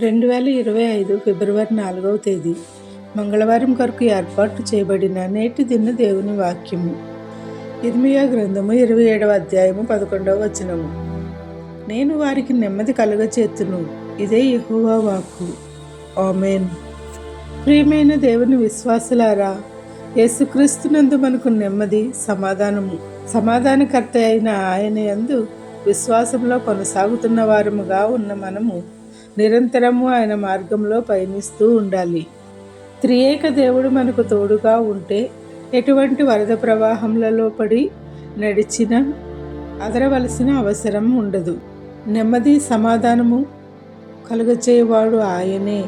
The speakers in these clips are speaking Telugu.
రెండు వేల ఇరవై ఐదు ఫిబ్రవరి నాలుగవ తేదీ మంగళవారం కొరకు ఏర్పాటు చేయబడిన నేటి దిన దేవుని వాక్యము. ఇర్మియా గ్రంథము ఇరవై ఏడవ అధ్యాయము పదకొండవ వచనము. నేను వారికి నెమ్మది కలుగచేతును ఇదే యెహోవా వాక్కు. ఆమెన్. ప్రియమైన దేవుని విశ్వాసులారా యేసుక్రీస్తునందు మనకు నెమ్మది సమాధానము. సమాధానకర్త అయిన ఆయన యందు విశ్వాసంలో కొనసాగుతున్న వారముగా ఉన్న మనము నిరంతరము ఆయన మార్గంలో పయనిస్తూ ఉండాలి. త్రియేక దేవుడు మనకు తోడుగా ఉంటే ఎటువంటి వరద ప్రవాహములలో పడి నడిచిన అదరవలసిన అవసరం ఉండదు. నెమ్మది సమాధానము కలుగచేవాడు ఆయనే.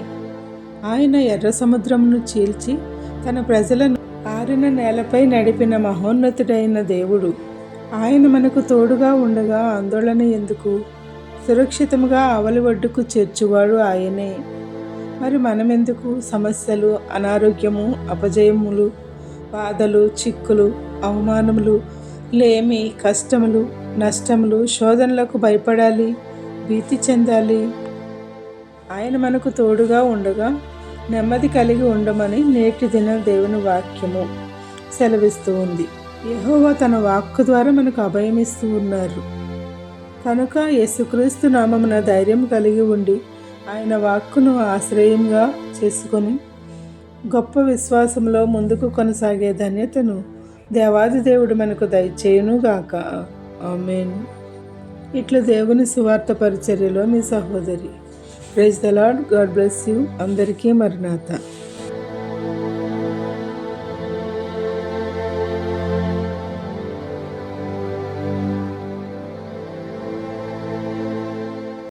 ఆయన ఎర్ర సముద్రమును చీల్చి తన ప్రజలను ఆరిన నేలపై నడిపిన మహోన్నతుడైన దేవుడు. ఆయన మనకు తోడుగా ఉండగా ఆందోళన ఎందుకు? సురక్షితముగా ఆవలి ఒడ్డుకు చేర్చువాడు ఆయనే. మరి మనమెందుకు? సమస్యలు అనారోగ్యము అపజయములు బాధలు చిక్కులు అవమానములు లేమి కష్టములు నష్టములు శోధనలకు భయపడాలి భీతి చెందాలి. ఆయన మనకు తోడుగా ఉండగా నెమ్మది కలిగి ఉండమని నేటి దిన దేవుని వాక్యము సెలవిస్తూ ఉంది. యహోవా తన వాక్కు ద్వారా మనకు అభయమిస్తూ ఉన్నారు. కనుక యేసుక్రీస్తు నామమున ధైర్యం కలిగి ఉండి ఆయన వాక్కును ఆశ్రయంగా చేసుకొని గొప్ప విశ్వాసంలో ముందుకు కొనసాగే ధన్యతను దేవాది దేవుడు మనకు దయచేయునుగాక. ఆమెన్. ఇట్లా దేవుని సువార్త పరిచర్యలో మీ సహోదరి. Praise the Lord God bless you. అందరికీ మరణాత.